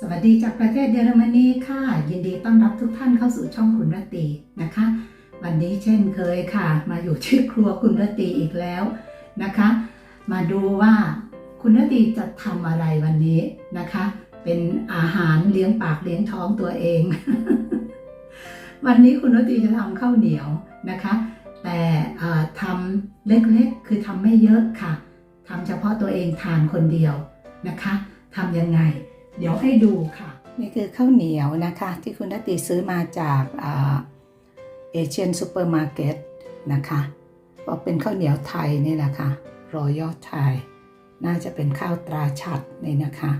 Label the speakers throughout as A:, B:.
A: สวัสดีจากประเทศเยอรมนีค่ะ ยินดีต้อนรับทุกท่านเข้าสู่ช่องคุณรตตีนะคะ วันนี้เช่นเคยค่ะ มาอยู่ที่ครัวคุณรตตีอีกแล้วนะคะ มาดูว่าคุณรตตีจะทำอะไรวันนี้นะคะ เป็นอาหารเลี้ยงปากเลี้ยงท้องตัวเอง วันนี้คุณรตตีจะทำข้าวเหนียวนะคะ แต่ทำเล็กๆคือทำไม่เยอะค่ะทำเฉพาะตัวเองทานคนเดียวนะคะทำยังไง เดี๋ยวให้ดูค่ะ นี่คือข้าวเหนียวนะคะ ที่คุณนติซื้อมาจากเอเชียนซูเปอร์มาร์เก็ตนะคะก็เป็นข้าวเหนียวไทยนี่แหละค่ะรอยัลไทยน่าจะเป็นข้าวตราชัดนี่นะคะ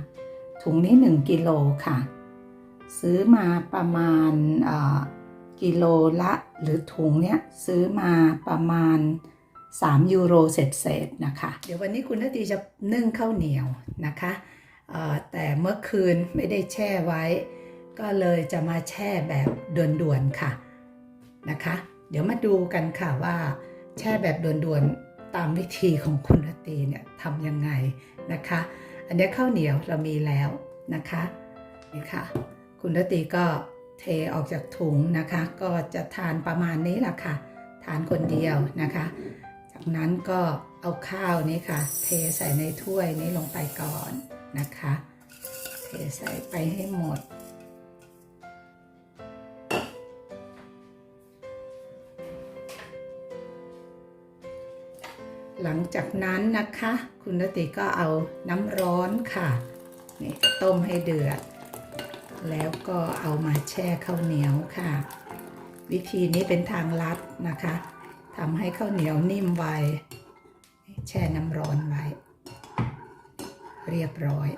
A: ถุงนี้ 1กิโลค่ะ ซื้อมาประมาณกิโลละหรือถุงเนี้ยซื้อมาประมาณ 3 ยูโรเศษๆนะคะ เดี๋ยววันนี้คุณนตีจะนึ่งข้าวเหนียวนะคะ แต่เมื่อคืนไม่ได้แช่ไว้ ก็เลยจะมาแช่แบบด่วนๆค่ะนะคะ เดี๋ยวมาดูกันค่ะว่า แช่แบบด่วนๆตามวิธีของคุณตีเนี่ยทำยังไงนะคะ อันนี้ข้าวเหนียวเรามีแล้วนะคะนี่ค่ะ คุณรตีก็เทออกจากถุงนะคะ ก็จะทานประมาณนี้แหละค่ะ ทานคนเดียวนะคะ จากนั้นก็เอาข้าวนี้ค่ะ เทใส่ในถ้วยนี้ลงไปก่อน นะคะเทใส่ไปให้หมด หลังจากนั้นนะคะ คุณนติก็เอาน้ำร้อนค่ะนี่ต้มให้เดือด แล้วก็เอามาแช่ข้าวเหนียวค่ะ วิธีนี้เป็นทางลัดนะคะทำให้ข้าวเหนียวนิ่มไวแช่น้ำร้อนไว้ เรียบร้อย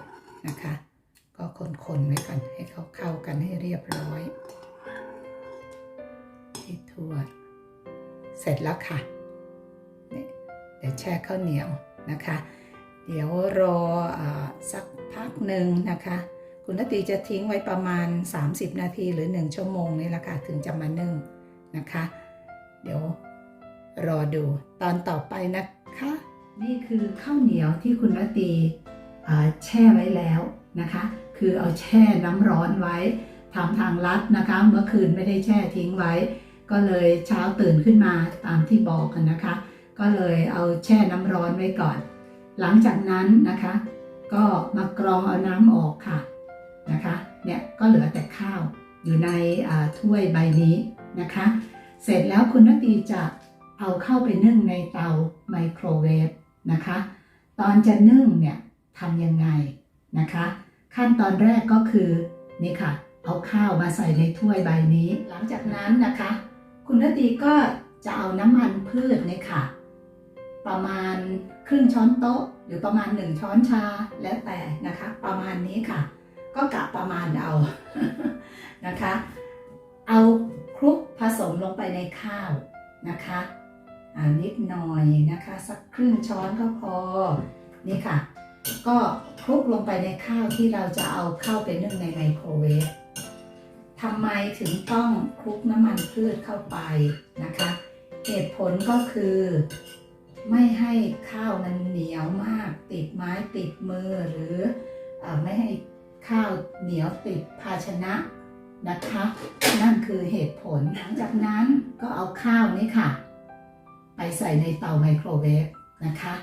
A: นะคะ ก็คนๆไว้ก่อนให้เขาเข้ากันให้เรียบร้อยให้ทั่ว เสร็จแล้วค่ะนี่เดี๋ยวแช่ข้าวเหนียวนะคะ เดี๋ยวรออสักพักหนึ่งนะคะคุณนตีจะทิ้งไว้ประมาณ 30 นาทีหรือ 1 ชั่วโมงนี่แหละค่ะ ถึงจะมานึ่งนะคะ เดี๋ยวรอดูตอนต่อไปนะคะ นี่คือข้าวเหนียวที่คุณนตี แช่ไว้แล้วนะคะ คือเอาแช่น้ำร้อนไว้ทำทางลัดนะคะ เมื่อคืนไม่ได้แช่ทิ้งไว้ ก็เลยเช้าตื่นขึ้นมาตามที่บอกกันนะคะ ก็เลยเอาแช่น้ำร้อนไว้ก่อน หลังจากนั้นนะคะ ก็มากรองเอาน้ำออกค่ะนะคะเนี่ยก็เหลือแต่ข้าวอยู่ในถ้วยใบนี้นะคะ เสร็จแล้วคุณนตีจะเอาเข้าไปนึ่งในเตาไมโครเวฟนะคะ ตอนจะนึ่งเนี่ย ทำยังไงนะคะ ขั้นตอนแรกก็คือนี่ค่ะ เอาข้าวมาใส่ในถ้วยใบนี้ หลังจากนั้นนะคะ คุณนตีก็จะเอาน้ำมันพืชเนี่ยค่ะ ประมาณครึ่งช้อนโต๊ะ หรือประมาณ1ช้อนชาแล้วแต่นะคะ ประมาณนี้ค่ะ ก็กะประมาณเอานะคะ เอาคลุกผสมลงไปในข้าวนะคะอ่านิดหน่อยนะคะ สักครึ่งช้อนก็พอนี่ค่ะ ก็คลุกลงไปในข้าวที่เราจะเอาเข้าไปนึ่งในไมโครเวฟทำไมถึงต้องคลุกน้ำมันพืชเข้าไปนะคะ เหตุผลก็คือ ไม่ให้ข้าวมันเหนียวมาก ติดไม้ติดมือหรืออไม่ให้ข้าวเหนียวติดภาชนะนะคะ นั่นคือเหตุผลหลังจากนั้นก็เอาข้าวนี้ค่ะ ไปใส่ในเตาไมโครเวฟนะคะ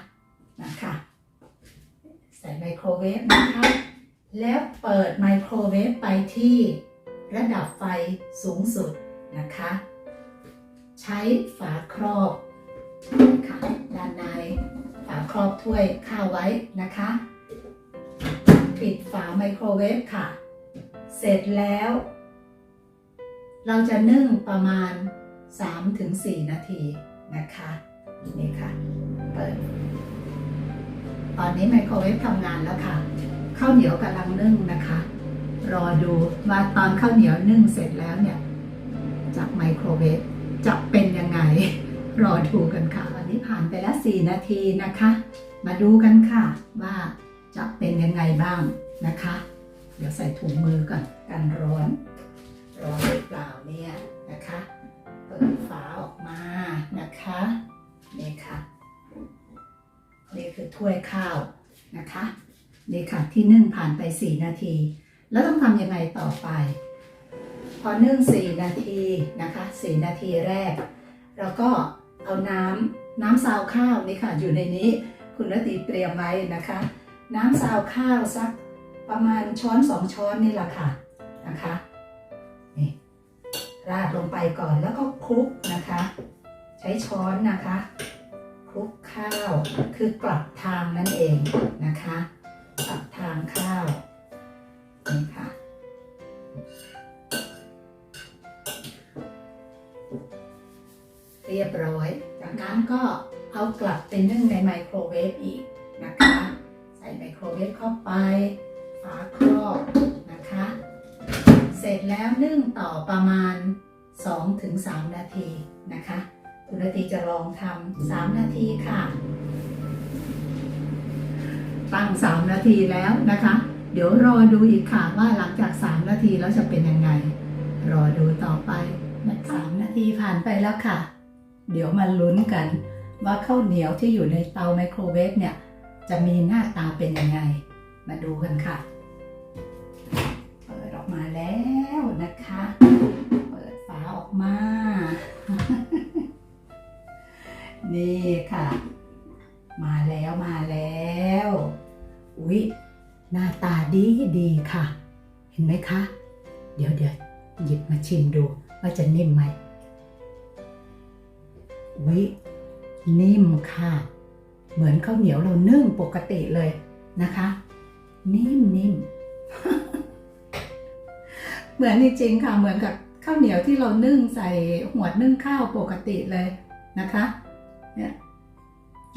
A: นะคะ ส่ไมโครเวฟนะคะ แล้วเปิดไมโครเวฟไปที่ระดับไฟสูงสุดนะคะ ใช้ฝาครอบนะคะด้านในฝาครอบถ้วยข้าวไว้นะคะ ปิดฝาไมโครเวฟค่ะ เสร็จแล้ว เราจะนึ่งประมาณ 3-4 นาทีนะคะ นี่ค่ะ เปิด ตอนนี้ไมโครเวฟทำงานแล้วค่ะ ข้าวเหนียวกำลังนึ่งนะคะ รอดูว่าตอนข้าวเหนียวนึ่งเสร็จแล้วเนี่ย จากไมโครเวฟจะเป็นยังไง รอดูกันค่ะตอนนี้ผ่านไปแล้ว 4 นาทีนะคะ มาดูกันค่ะว่าจะเป็นยังไงบ้างนะคะ เดี๋ยวใส่ถุงมือก่อนกันร้อน ร้อนหรือเปล่าเนี่ยนะคะ เปิดฝาออกมานะคะนี่ค่ะ นี่คือถ้วยข้าวนะคะนี่ค่ะที่นึ่งผ่านไป 4 นาที แล้วต้องทำยังไงต่อไป พอนึ่ง 4 นาทีนะคะ 4 นาทีแรก เราก็เอาน้ำน้ำซาวข้าวนี่ค่ะ อยู่ในนี้คุณรตีเตรียมไว้นะคะ น้ำซาวข้าวสักประมาณช้อนสองช้อนนี่แหละค่ะนะคะนี่ราดลงไปก่อนแล้วก็คลุกนะคะ ใช้ช้อนนะคะ ลุกข้าว คือกลับทางนั่นเองนะคะกลับทางข้าวนี่ค่ะเรียบร้อย จากนั้นก็เอากลับไปนึ่งในไมโครเวฟอีกนะคะ ใส่ไมโครเวฟเข้าไป ฝาครอบนะคะ เสร็จแล้วนึ่งต่อประมาณ 2-3 นาทีนะคะ คุณนาทีจะลองทำ3นาทีค่ะ ตั้ง3นาทีแล้วนะคะ เดี๋ยวรอดูอีกค่ะว่าหลังจาก3นาทีแล้วจะเป็นยังไง รอดูต่อไปนะสามนาทีผ่านไปแล้วค่ะ เดี๋ยวมาลุ้นกัน ว่าข้าวเหนียวที่อยู่ในเตาไมโครเวฟเนี่ย จะมีหน้าตาเป็นยังไง มาดูกันค่ะ เปิดออกมาแล้วนะคะ นี่ค่ะ มาแล้วมาแล้ว อุ๊ย หน้าตาดีดีค่ะ เห็นไหมคะ เดี๋ยวเดี๋ยวหยิบมาชิมดูว่าจะนิ่มไหมอุ๊ย นิ่มค่ะ เหมือนข้าวเหนียวเรานึ่งปกติเลยนะคะ นิ่มนิ่มเหมือนจริงๆค่ะ เหมือนกับข้าวเหนียวที่เรานึ่งใส่หัวดนึ่งข้าวปกติเลยนะคะ เนี่ย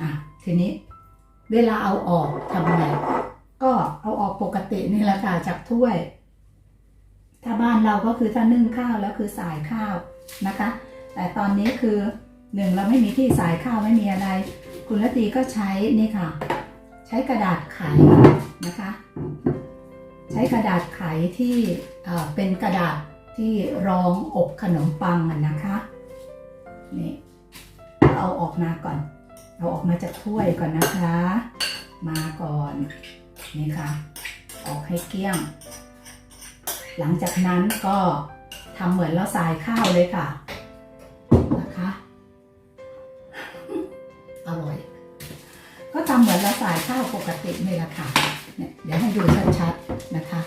A: อะทีนี้ เวลาเอาออกทำไงก็เอาออกปกตินี่แหละค่ะจากถ้วย ถ้าบ้านเราก็คือถ้านึ่งข้าวแล้วคือสายข้าวนะคะ แต่ตอนนี้คือหนึ่งเราไม่มีที่สายข้าวไม่มีอะไร คุณละตีก็ใช้นี่ค่ะ ใช้กระดาษไขนะคะ ใช้กระดาษไขที่เป็นกระดาษที่รองอบขนมปังนะคะนี่ เอาออกมาก่อน เอาออกมาจากถ้วยก่อนนะคะ มาก่อนนี่ค่ะ ออกให้เกลี้ยง หลังจากนั้นก็ทำเหมือนเราสายข้าวเลยค่ะนะคะอร่อย ก็ทำเหมือนเราสายข้าวปกตินี่แหละค่ะเนี่ยเดี๋ยวให้ดูชัดๆนะคะ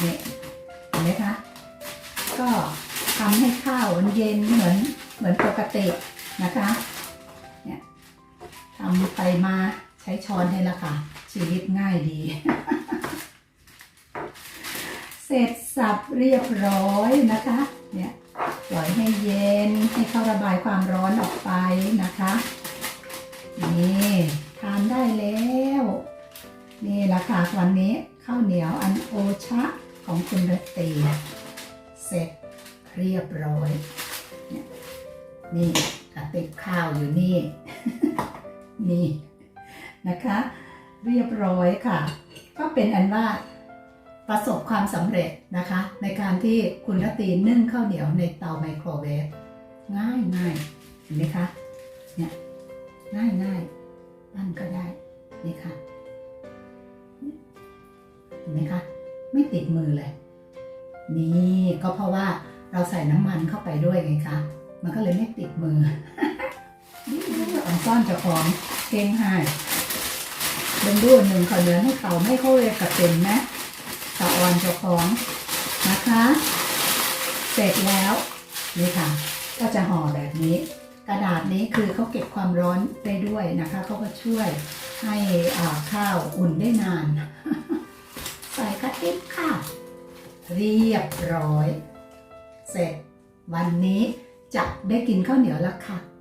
A: เนี่ยเห็นไหมคะก็ทำให้ข้าวมันเย็นเหมือนเหมือนปกติ นะคะ เนี่ยทำไปมาใช้ช้อนนี่แหละค่ะ ชีวิตง่ายดี เสร็จสับเรียบร้อยนะคะ เนี่ยปล่อยให้เย็นให้เขาระบายความร้อนออกไปนะคะนี่ทานได้แล้ว นี่ละค่ะวันนี้ข้าวเหนียวอันโอชะของคุณรตตีเสร็จเรียบร้อยเนี่ยนี่ ติบข้าวอยู่นี่ นี่นะคะ เรียบร้อยค่ะ ก็เป็นอันว่าประสบความสำเร็จนะคะ ในการที่คุณรตีนึ่งข้าวเหนียวในเตาไมโครเวฟง่ายง่ายเห็นไหมคะเนี่ยง่ายง่ายปั้นก็ได้นี่ค่ะเห็นไหมคะไม่ติดมือเลย นี่ก็เพราะว่าเราใส่น้ำมันเข้าไปด้วยไงคะ มันก็เลยไม่ติดมือนี่อ่อนซ่อนจ้าของเก่งให้เบิ่งดูหนึ่งขอเนื้อให้เต่าไม่เข้าเลยกับเป็นนะตะออนจ้าของนะคะ เสร็จแล้วนี่ค่ะ ก็จะห่อแบบนี้ กระดาษนี้คือเขาเก็บความร้อนได้ด้วยนะคะเขาก็ช่วยให้อ่าข้าวอุ่นได้นาน ใส่กระติบค่ะ เรียบร้อย เสร็จวันนี้ จะได้กินข้าวเหนียวแล้วค่ะ